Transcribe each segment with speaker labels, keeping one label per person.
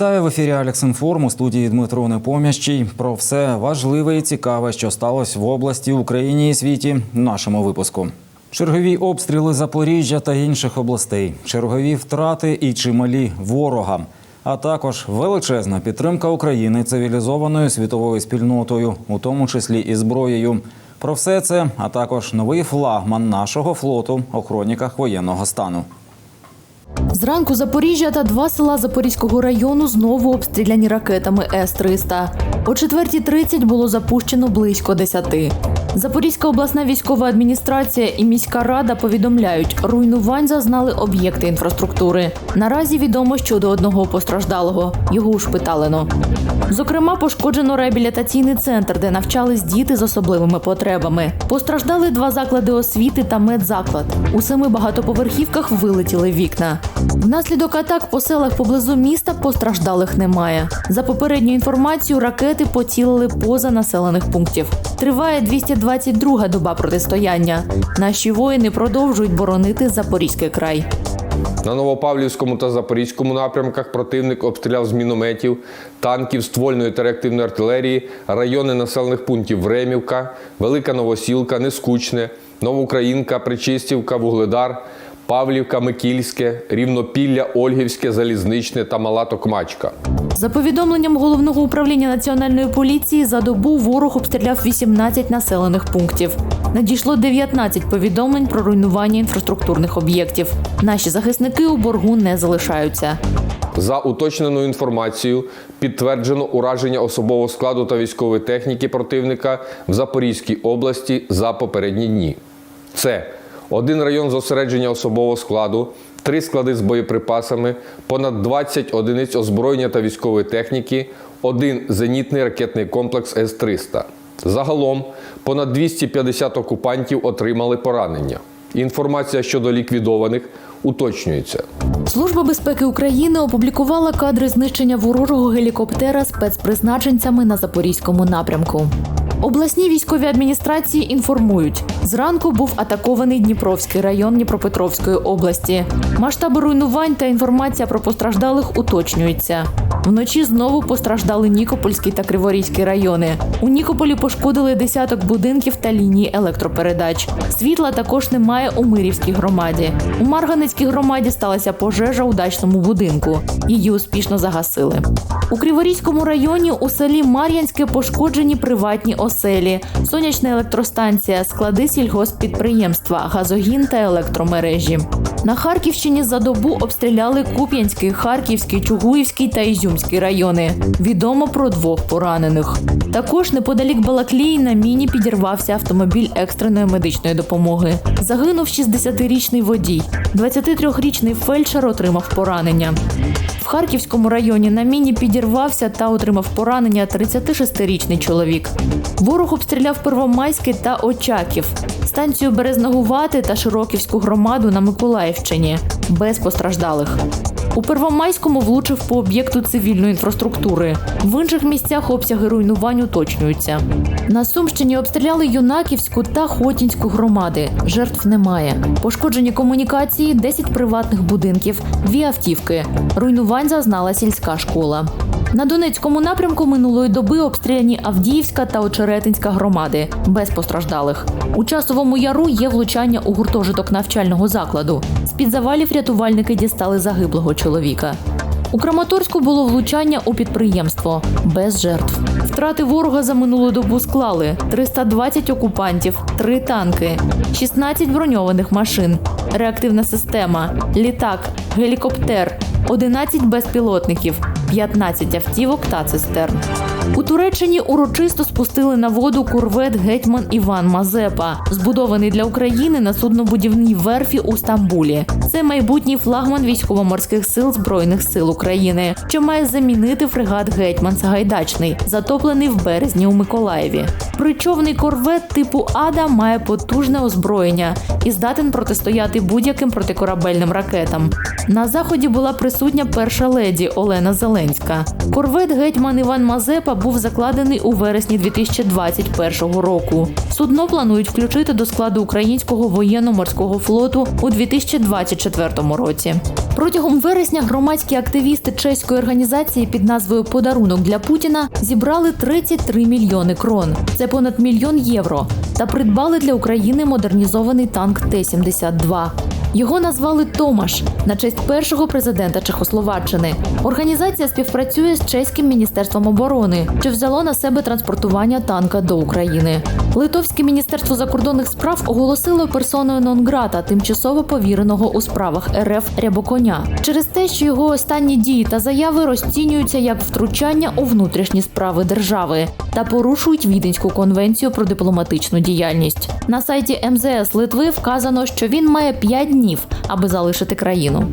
Speaker 1: Вітаю в ефірі Алексінформ у студії Дмитро Непомящий. Про все важливе і цікаве, що сталося в області, Україні і світі. в Нашому випуску. Чергові обстріли Запоріжжя та інших областей, чергові втрати і чималі ворога, а також величезна підтримка України цивілізованою світовою спільнотою, у тому числі і зброєю. Про все це, а також новий флагман нашого флоту у хроніках воєнного стану.
Speaker 2: Зранку Запоріжжя та два села Запорізького району знову обстріляні ракетами С-300. О 4.30 було запущено близько 10. Запорізька обласна військова адміністрація і міська рада повідомляють, руйнувань зазнали об'єкти інфраструктури. Наразі відомо щодо одного постраждалого. Його ушпиталено. Зокрема, пошкоджено реабілітаційний центр, де навчались діти з особливими потребами. Постраждали два заклади освіти та медзаклад. У семи багатоповерхівках вилетіли вікна. Внаслідок атак по селах поблизу міста постраждалих немає. За попередньою інформацією, ракети поцілили поза населених пунктів. Триває 222-га доба протистояння. Наші воїни продовжують боронити Запорізький край.
Speaker 3: На Новопавлівському та Запорізькому напрямках противник обстріляв з мінометів, танків, ствольної та реактивної артилерії, райони населених пунктів Времівка, Велика Новосілка, Нескучне, Новоукраїнка, Причистівка, Вугледар, Павлівка, Микільське, Рівнопілля, Ольгівське, Залізничне та Мала Токмачка.
Speaker 2: За повідомленням головного управління національної поліції, за добу ворог обстріляв 18 населених пунктів. Надійшло 19 повідомлень про руйнування інфраструктурних об'єктів. Наші захисники у боргу не залишаються.
Speaker 3: За уточненою інформацією, підтверджено ураження особового складу та військової техніки противника в Запорізькій області за попередні дні. Це один район зосередження особового складу, три склади з боєприпасами, понад 20 одиниць озброєння та військової техніки, один зенітний ракетний комплекс С-300. Загалом понад 250 окупантів отримали поранення. Інформація щодо ліквідованих уточнюється.
Speaker 2: Служба безпеки України опублікувала кадри знищення ворожого гелікоптера спецпризначенцями на запорізькому напрямку. Обласні військові адміністрації інформують, зранку був атакований Дніпровський район Дніпропетровської області. Масштаби руйнувань та інформація про постраждалих уточнюються. Вночі знову постраждали Нікопольський та Криворізький райони. У Нікополі пошкодили десяток будинків та лінії електропередач. Світла також немає у Мирівській громаді. У Марганецькій громаді сталася пожежа у дачному будинку. Її успішно загасили. У Криворізькому районі у селі Мар'янське пошкоджені приватні оселі, сонячна електростанція, склади сільгосппідприємства, газогін та електромережі. На Харківщині за добу обстріляли Куп'янський, Харківський, Чугуївський та Ізюмський райони. Відомо про двох поранених. Також неподалік Балаклії на міні підірвався автомобіль екстреної медичної допомоги. Загинув 60-річний водій. 23-річний фельдшер отримав поранення. В Харківському районі на міні підірвався та отримав поранення 36-річний чоловік. Ворог обстріляв Первомайський та Очаків, станцію Березногувати та Широківську громаду на Миколаївщині без постраждалих. У Первомайському влучив по об'єкту цивільної інфраструктури. В інших місцях обсяги руйнувань уточнюються. На Сумщині обстріляли Юнаківську та Хотінську громади. Жертв немає. Пошкоджені комунікації, 10 приватних будинків, дві автівки. Руйнувань зазнала сільська школа. На Донецькому напрямку минулої доби обстріляні Авдіївська та Очеретинська громади без постраждалих. У часовому яру є влучання у гуртожиток навчального закладу. З під завалів рятувальники дістали загиблого чоловіка. У Краматорську було влучання у підприємство без жертв. Втрати ворога за минулу добу склали 320 окупантів, 3 танки, 16 броньованих машин, реактивна система, літак, гелікоптер, 11 безпілотників, 15 автівок та цистерн. У Туреччині урочисто спустили на воду корвет гетьман Іван Мазепа, збудований для України на суднобудівній верфі у Стамбулі. Це майбутній флагман військово-морських сил Збройних сил України, що має замінити фрегат Гетьман Сагайдачний, затоплений в березні у Миколаєві. Причовний корвет типу Ада має потужне озброєння і здатен протистояти будь-яким протикорабельним ракетам. На заході була присутня перша леді Олена Зеленська. Корвет гетьман Іван Мазепа був закладений у вересні 2021 року. Судно планують включити до складу українського воєнно-морського флоту у 2024 році. Протягом вересня громадські активісти чеської організації під назвою Подарунок для Путіна зібрали 33 мільйони крон. Це понад мільйон євро. Та придбали для України модернізований танк Т-72. Його назвали Томаш на честь першого президента Чехословаччини. Організація співпрацює з чеським міністерством оборони, що взяло на себе транспортування танка до України. Литовське міністерство закордонних справ оголосило персоною нон-грата тимчасово повіреного у справах РФ Рябоконя через те, що його останні дії та заяви розцінюються як втручання у внутрішні справи держави та порушують Віденську конвенцію про дипломатичну діяльність. На сайті МЗС Литви вказано, що він має 5 днів, аби залишити країну.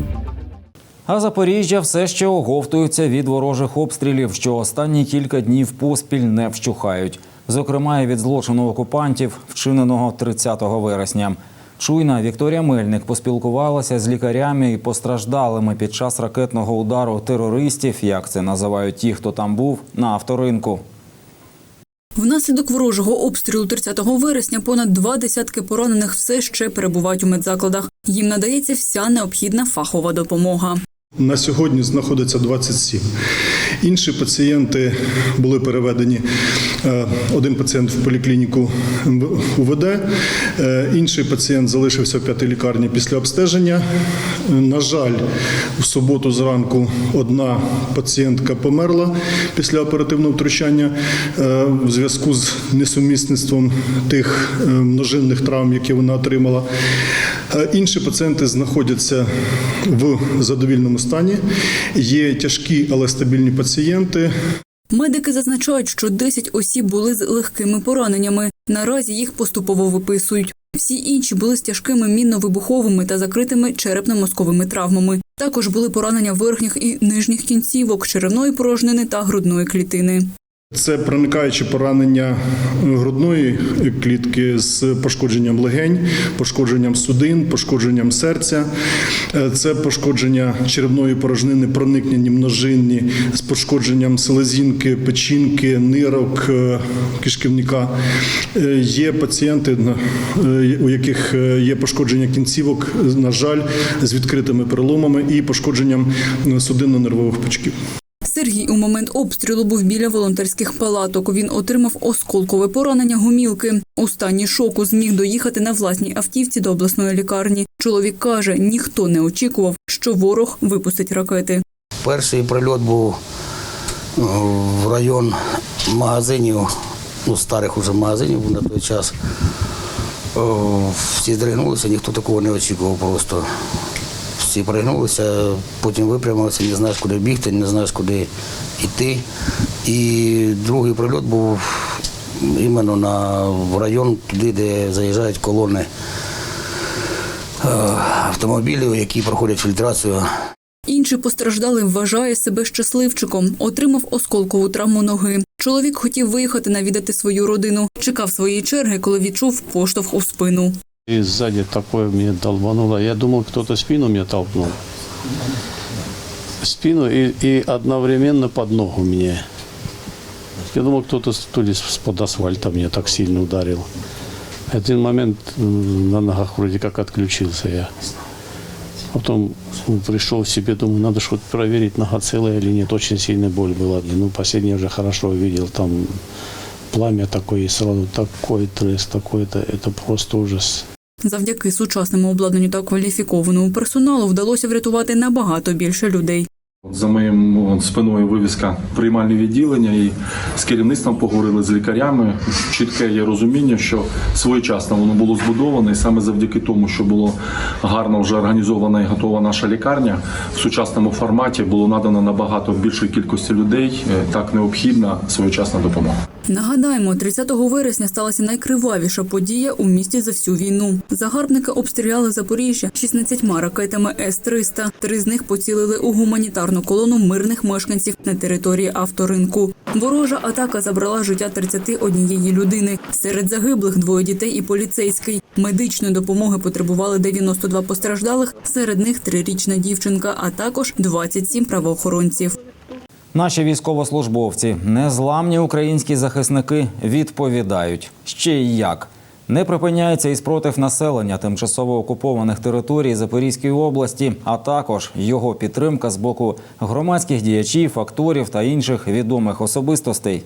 Speaker 1: А Запоріжжя все ще оговтується від ворожих обстрілів, що останні кілька днів поспіль не вщухають. Зокрема, і від злочину окупантів, вчиненого 30 вересня. Чуйна Вікторія Мельник поспілкувалася з лікарями і постраждалими під час ракетного удару терористів, як це називають ті, хто там був, на авторинку.
Speaker 4: Внаслідок ворожого обстрілу 30 вересня понад два десятки поранених все ще перебувають у медзакладах. Їм надається вся необхідна фахова допомога.
Speaker 5: На сьогодні знаходиться 27. Інші пацієнти були переведені. е, Один пацієнт в поліклініку УВД, е, інший пацієнт залишився в п'ятій лікарні після обстеження. На жаль, в суботу зранку одна пацієнтка померла після оперативного втручання е, в зв'язку з несумісництвом тих множинних травм, які вона отримала. Е, Інші пацієнти знаходяться в задовільному стані. Є тяжкі, але стабільні пацієнти.
Speaker 4: Медики зазначають, що 10 осіб були з легкими пораненнями. Наразі їх поступово виписують. Всі інші були з тяжкими мінно-вибуховими та закритими черепно-мозковими травмами. Також були поранення верхніх і нижніх кінцівок, черевної порожнини та грудної клітини.
Speaker 5: Це проникаючі поранення грудної клітки з пошкодженням легень, пошкодженням судин, пошкодженням серця. Е, Це пошкодження черевної порожнини, проникнені множинні з пошкодженням селезінки, печінки, нирок, е, кишківника. Е, Є пацієнти, у яких є пошкодження кінцівок, на жаль, з відкритими переломами і пошкодженням судинно-нервових пучків.
Speaker 4: Сергій у момент обстрілу був біля волонтерських палаток. Він отримав осколкове поранення гумілки. У стані шоку зміг доїхати на власній автівці до обласної лікарні. Чоловік каже, ніхто не очікував, що ворог випустить ракети.
Speaker 6: Перший прильот був е, в район магазинів, ну старих уже магазинів на той час. Всі здригнулися, ніхто такого не очікував просто. Всі пригнулися, потім випрямилися, не знаєш, куди бігти, не знаєш, куди йти. І другий прильот був іменно на район, туди, де заїжджають колони е, автомобілів, які проходять фільтрацію.
Speaker 4: Інший постраждалий вважає себе щасливчиком, отримав осколкову травму ноги. Чоловік хотів виїхати навідати свою родину. Чекав своєї черги, коли відчув поштовх у спину.
Speaker 7: И сзади такое мне долбануло. Я думал, кто-то спину мне толкнул. Спину и, и одновременно под ногу мне. Я думал, кто-то то ли под асфальта мне так сильно ударил. Один момент на ногах вроде как отключился я. Потом пришел в себе, думаю, надо что-то проверить, нога целая или нет. Очень сильная боль была. Ну, последний уже хорошо увидел, там пламя такое, и сразу такой треск, такой-то, это просто ужас.
Speaker 4: Завдяки сучасному обладнанню та кваліфікованому персоналу вдалося врятувати набагато більше людей.
Speaker 8: За моїм спиною вивіска приймальне відділення і з керівництвом поговорили з лікарями. Чітке є розуміння, що своєчасно воно було збудоване, і саме завдяки тому, що було гарно вже організована і готова наша лікарня в сучасному форматі було надано набагато більшій кількості людей е, так необхідна своєчасна допомога.
Speaker 4: Нагадаємо, 30 вересня сталася найкривавіша подія у місті за всю війну. Загарбники обстріляли Запоріжжя 16 ракетами С-300. Три з них поцілили у гуманітарну колону мирних мешканців на території авторинку. Ворожа атака забрала життя 31 людини. Серед загиблих двоє дітей і поліцейський. Медичної допомоги потребували 92 постраждалих, серед них трирічна дівчинка, а також 27 правоохоронців.
Speaker 1: Наші військовослужбовці, незламні українські захисники, відповідають ще й як. Не припиняється і спротив населення тимчасово окупованих територій Запорізької області, а також його підтримка з боку громадських діячів, акторів та інших відомих особистостей.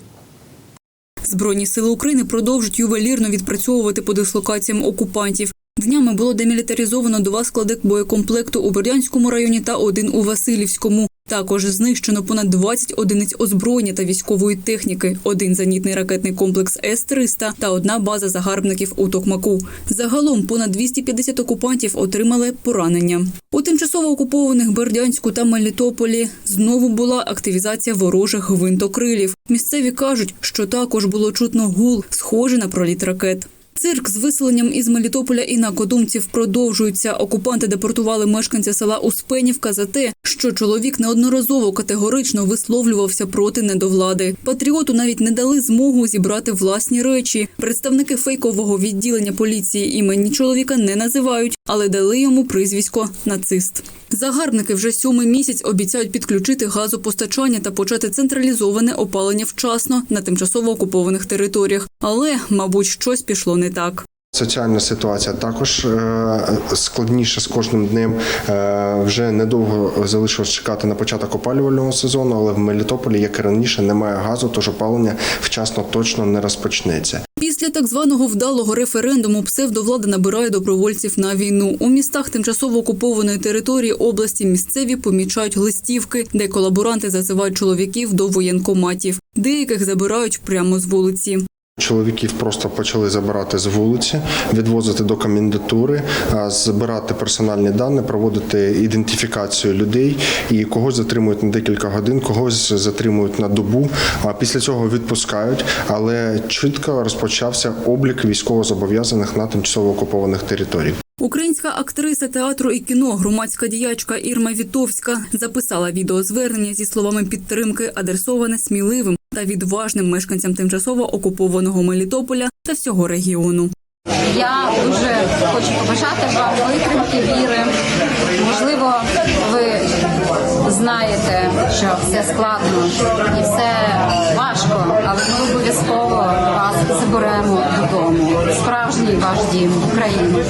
Speaker 4: Збройні сили України продовжують ювелірно відпрацьовувати по дислокаціям окупантів. Днями було демілітаризовано два склади боєкомплекту у Бердянському районі та один у Васильівському. Також знищено понад 20 одиниць озброєння та військової техніки, один зенітний ракетний комплекс С-300 та одна база загарбників у Токмаку. Загалом понад 250 окупантів отримали поранення. У тимчасово окупованих Бердянську та Мелітополі знову була активізація ворожих гвинтокрилів. Місцеві кажуть, що також було чутно гул, схожий на проліт ракет. Цирк з виселенням із Мелітополя і накодумців продовжується. Окупанти депортували мешканця села Успенівка за те, що чоловік неодноразово категорично висловлювався проти недовлади. Патріоту навіть не дали змогу зібрати власні речі. Представники фейкового відділення поліції імені чоловіка не називають, але дали йому прізвисько нацист. Загарбники вже сьомий місяць обіцяють підключити газопостачання та почати централізоване опалення вчасно на тимчасово окупованих територіях. Але, мабуть, щось пішло не так.
Speaker 9: Соціальна ситуація також е, складніша з кожним днем. Е, Вже недовго залишилось чекати на початок опалювального сезону, але в Мелітополі, як і раніше, немає газу, тож опалення вчасно точно не розпочнеться.
Speaker 4: Після так званого вдалого референдуму псевдовлада набирає добровольців на війну. У містах тимчасово окупованої території області місцеві помічають листівки, де колаборанти зазивають чоловіків до воєнкоматів. Деяких забирають прямо з вулиці.
Speaker 9: Чоловіків просто почали забирати з вулиці, відвозити до комендатури, збирати персональні дані, проводити ідентифікацію людей і когось затримують на декілька годин, когось затримують на добу. А після цього відпускають. Але чітко розпочався облік військовозобов'язаних на тимчасово окупованих територіях.
Speaker 4: Українська актриса театру і кіно, громадська діячка Ірма Вітовська записала відеозвернення зі словами підтримки, адресоване сміливим та відважним мешканцям тимчасово окупованого Мелітополя та всього регіону.
Speaker 10: Я дуже хочу побажати вам витримки, віри. Можливо, знаєте, що все складно і все важко, але ми обов'язково вас заберемо додому. Справжній ваш дім України.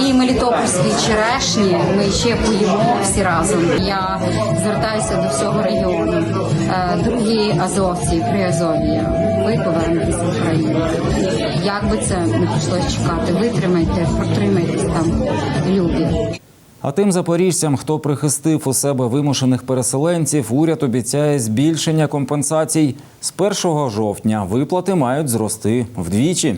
Speaker 10: І Мелітопольські черешні ми ще поїмо всі разом. Я звертаюся до всього регіону. Е, Дорогі азовці, приазов'я, ви повернетесь в Україну. Як би це не прийшлось чекати, витримайте, протримайтесь там, любі.
Speaker 1: А тим запоріжцям, хто прихистив у себе вимушених переселенців, уряд обіцяє збільшення компенсацій. З 1 жовтня виплати мають зрости вдвічі.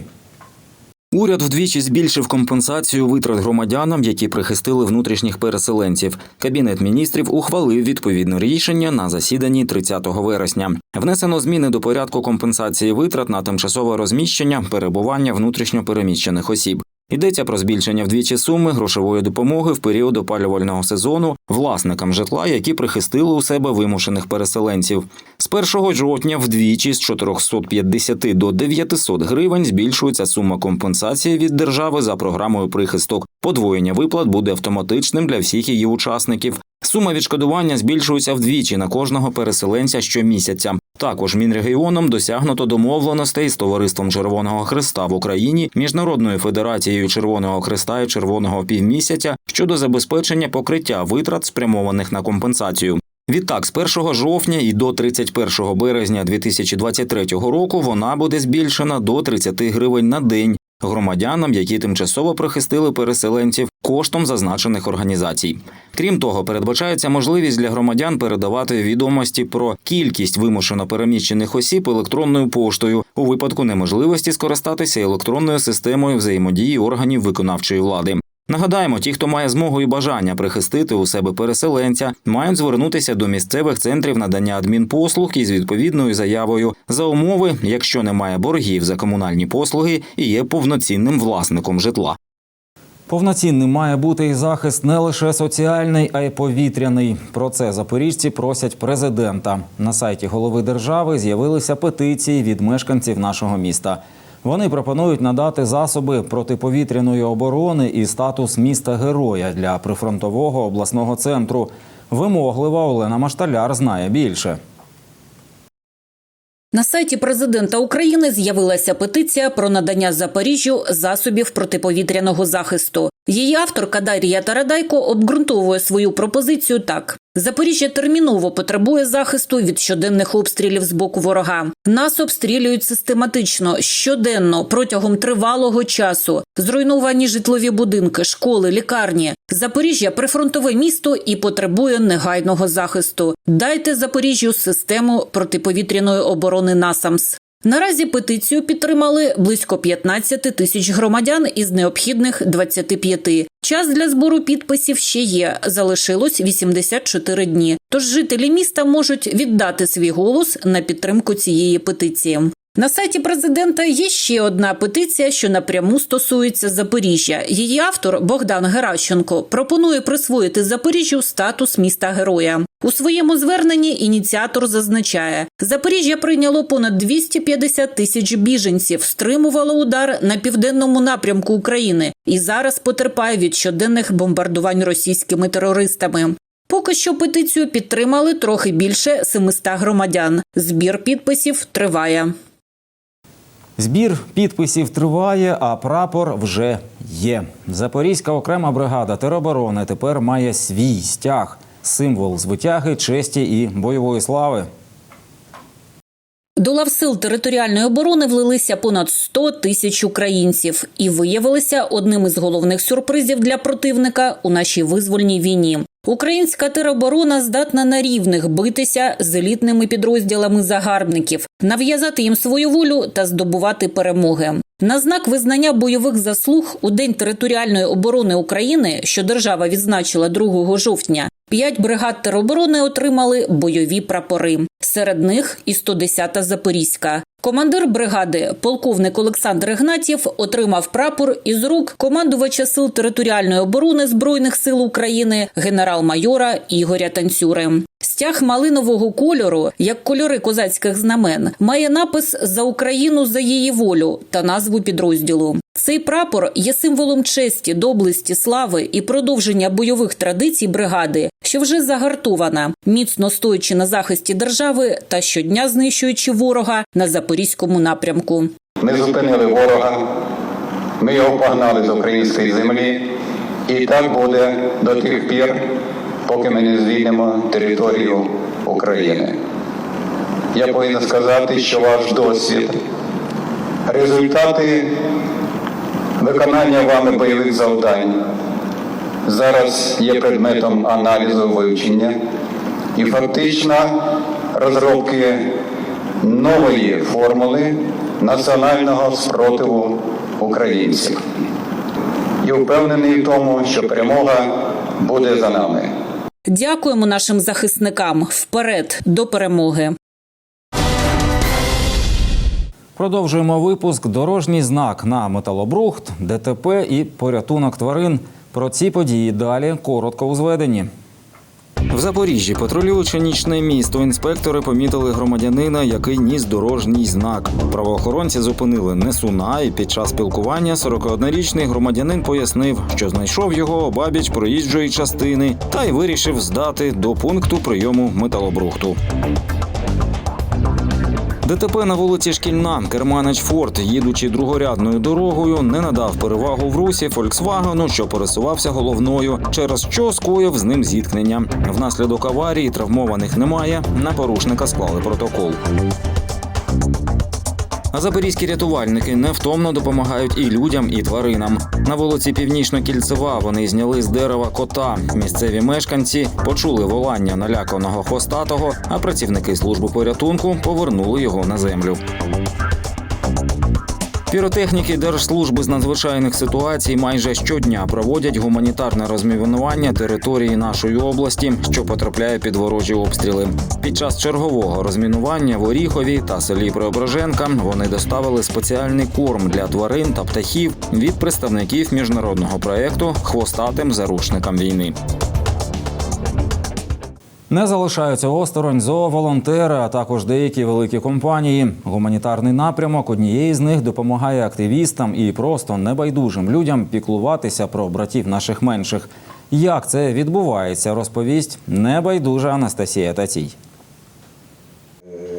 Speaker 1: Уряд вдвічі збільшив компенсацію витрат громадянам, які прихистили внутрішніх переселенців. Кабінет міністрів ухвалив відповідне рішення на засіданні 30 вересня. Внесено зміни до порядку компенсації витрат на тимчасове розміщення перебування внутрішньо переміщених осіб. Йдеться про збільшення вдвічі суми грошової допомоги в період опалювального сезону власникам житла, які прихистили у себе вимушених переселенців. З 1 жовтня вдвічі з 450 до 900 гривень збільшується сума компенсації від держави за програмою прихисток. Подвоєння виплат буде автоматичним для всіх її учасників. Сума відшкодування збільшується вдвічі на кожного переселенця щомісяця. Також Мінрегіоном досягнуто домовленостей з товариством Червоного Христа в Україні, Міжнародною федерацією Червоного Христа і Червоного півмісяця щодо забезпечення покриття витрат, спрямованих на компенсацію. Відтак, з 1 жовтня і до 31 березня 2023 року вона буде збільшена до 30 гривень на день громадянам, які тимчасово прихистили переселенців коштом зазначених організацій. Крім того, передбачається можливість для громадян передавати відомості про кількість вимушено переміщених осіб електронною поштою у випадку неможливості скористатися електронною системою взаємодії органів виконавчої влади. Нагадаємо, ті, хто має змогу і бажання прихистити у себе переселенця, мають звернутися до місцевих центрів надання адмінпослуг із відповідною заявою за умови, якщо немає боргів за комунальні послуги і є повноцінним власником житла. Повноцінним має бути і захист не лише соціальний, а й повітряний. Про це запоріжці просять президента. На сайті голови держави з'явилися петиції від мешканців нашого міста. Вони пропонують надати засоби протиповітряної оборони і статус міста героя для прифронтового обласного центру. Вимоглива Олена Машталяр знає більше.
Speaker 11: На сайті президента України з'явилася петиція про надання Запоріжжю засобів протиповітряного захисту. Її авторка Дар'я Тарадайко обґрунтовує свою пропозицію так: Запоріжжя терміново потребує захисту від щоденних обстрілів з боку ворога. Нас обстрілюють систематично щоденно протягом тривалого часу. Зруйновані житлові будинки, школи, лікарні. Запоріжжя прифронтове місто і потребує негайного захисту. Дайте Запоріжжю систему протиповітряної оборони НАСАМС. Наразі петицію підтримали близько 15 тисяч громадян із необхідних 25. Час для збору підписів ще є. Залишилось 84 дні. Тож жителі міста можуть віддати свій голос на підтримку цієї петиції. На сайті президента є ще одна петиція, що напряму стосується Запоріжжя. Її автор Богдан Геращенко пропонує присвоїти Запоріжжю статус міста героя. У своєму зверненні ініціатор зазначає, Запоріжжя прийняло понад 250 тисяч біженців, стримувало удар на південному напрямку України і зараз потерпає від щоденних бомбардувань російськими терористами. Поки що петицію підтримали трохи більше 700 громадян. Збір підписів триває.
Speaker 1: Збір підписів триває, а прапор вже є. Запорізька окрема бригада тероборони тепер має свій стяг символ звитяги, честі і бойової слави.
Speaker 11: До лав сил територіальної оборони влилися понад 100 тисяч українців і виявилися одним із головних сюрпризів для противника у нашій визвольній війні. Українська тероборона здатна на рівних битися з елітними підрозділами загарбників, нав'язати їм свою волю та здобувати перемоги. На знак визнання бойових заслуг у День територіальної оборони України, що держава відзначила 2 жовтня, п'ять бригад тероборони отримали бойові прапори. Серед них і 110-та Запорізька. Командир бригади, полковник Олександр Ігнатів, отримав прапор із рук командувача сил територіальної оборони збройних сил України генерал-майора Ігоря Танцюри. Стяг малинового кольору, як кольори козацьких знамен, має напис за Україну за її волю та назву підрозділу. Цей прапор є символом честі, доблесті, слави і продовження бойових традицій бригади, що вже загартована, міцно стоячи на захисті держави та щодня знищуючи ворога на запорізькому напрямку.
Speaker 12: Ми зупинили ворога, ми його погнали з української землі, і так буде до тих пір, поки ми не звільнимо територію України. Я повинен сказати, що ваш досвід, результати виконання вами бойових завдань зараз є предметом аналізу вивчення і фактично розробки нової формули національного спротиву українців. І впевнений в тому, що перемога буде за нами.
Speaker 11: Дякуємо нашим захисникам вперед до перемоги.
Speaker 1: Продовжуємо випуск. Дорожній знак на металобрухт, ДТП і порятунок тварин. Про ці події далі коротко у зведенні. В Запоріжжі, патрулюючи нічне місто, інспектори помітили громадянина, який ніс дорожній знак. Правоохоронці зупинили несуна, і під час спілкування 41-річний громадянин пояснив, що знайшов його обабіч проїжджої частини та й вирішив здати до пункту прийому металобрухту. ДТП на вулиці Шкільна Керманич Форд, їдучи другорядною дорогою, не надав перевагу в русі Фольксвагену, що пересувався головною, через що скоїв з ним зіткнення. Внаслідок аварії травмованих немає. На порушника склали протокол. А запорізькі рятувальники невтомно допомагають і людям, і тваринам. На вулиці Північно-Кільцева вони зняли з дерева кота. Місцеві мешканці почули волання наляканого хвостатого, а працівники служби порятунку повернули його на землю. Піротехніки Держслужби з надзвичайних ситуацій майже щодня проводять гуманітарне розмінування території нашої області, що потрапляє під ворожі обстріли. Під час чергового розмінування в Оріхові та селі Преображенка вони доставили спеціальний корм для тварин та птахів від представників міжнародного проекту Хвостатим заручникам війни. Не залишаються осторонь зооволонтери, а також деякі великі компанії. Гуманітарний напрямок однієї з них допомагає активістам і просто небайдужим людям піклуватися про братів наших менших. Як це відбувається, розповість небайдужа Анастасія Тацій.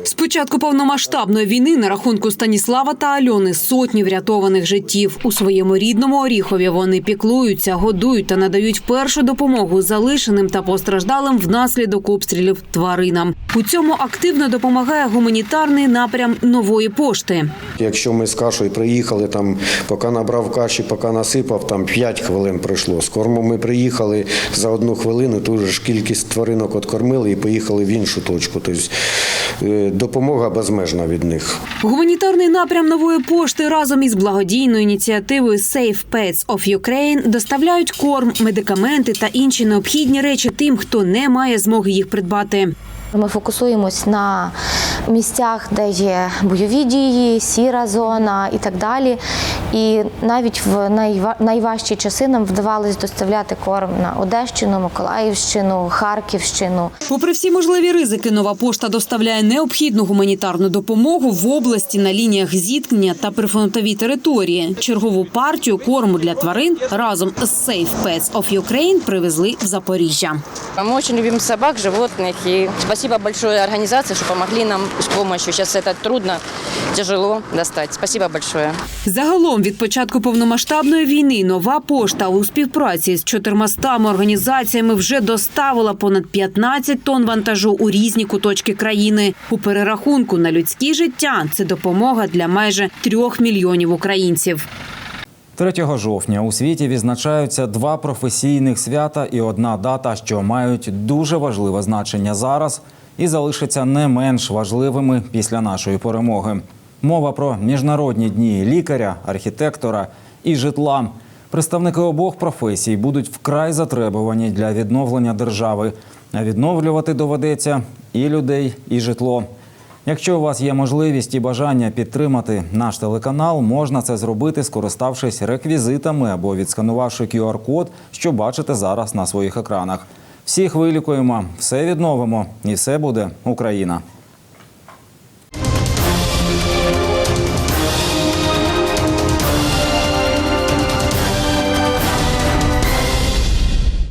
Speaker 11: Спочатку
Speaker 13: початку повномасштабної війни на рахунку Станіслава та Альони сотні врятованих життів. У своєму рідному Оріхові вони піклуються, годують та надають першу допомогу залишеним та постраждалим внаслідок обстрілів тваринам. У цьому активно допомагає гуманітарний напрям нової пошти.
Speaker 14: Якщо ми з кашею приїхали, там, поки набрав каші, поки насипав, там 5 хвилин пройшло. З корму ми приїхали за одну хвилину, ту ж кількість тваринок откормили і поїхали в іншу точку. Тобто е, допомога безмежна від них.
Speaker 13: Гуманітарний напрям нової пошти разом із благодійною ініціативою Safe Pets of Ukraine доставляють корм, медикаменти та інші необхідні речі тим, хто не має змоги їх придбати.
Speaker 15: Ми фокусуємось на місцях, де є бойові дії, сіра зона і так далі. І навіть в найва- найважчі часи нам вдавалось доставляти корм на Одещину, Миколаївщину, Харківщину.
Speaker 13: Попри всі можливі ризики, нова пошта доставляє необхідну гуманітарну допомогу в області на лініях зіткнення та прифронтовій території. Чергову партію корму для тварин разом з Safe Pets of Ukraine привезли в Запоріжжя.
Speaker 16: Мы очень любим собак, животных. И спасибо большое организации, что помогли нам с помощью. Сейчас это трудно, тяжело достать. Спасибо большое.
Speaker 13: Загалом від початку повномасштабної війни нова пошта у співпраці з 400 організаціями вже доставила понад 15 тонн вантажу у різні куточки країни. У перерахунку на людські життя це допомога для майже трьох мільйонів українців.
Speaker 1: 3 жовтня у світі відзначаються два професійних свята і одна дата, що мають дуже важливе значення зараз і залишаться не менш важливими після нашої перемоги. Мова про міжнародні дні лікаря, архітектора і житла. Представники обох професій будуть вкрай затребувані для відновлення держави. А відновлювати доведеться і людей, і житло. Якщо у вас є можливість і бажання підтримати наш телеканал, можна це зробити, скориставшись реквізитами або відсканувавши QR-код, що бачите зараз на своїх екранах. Всіх вилікуємо, все відновимо, і все буде Україна.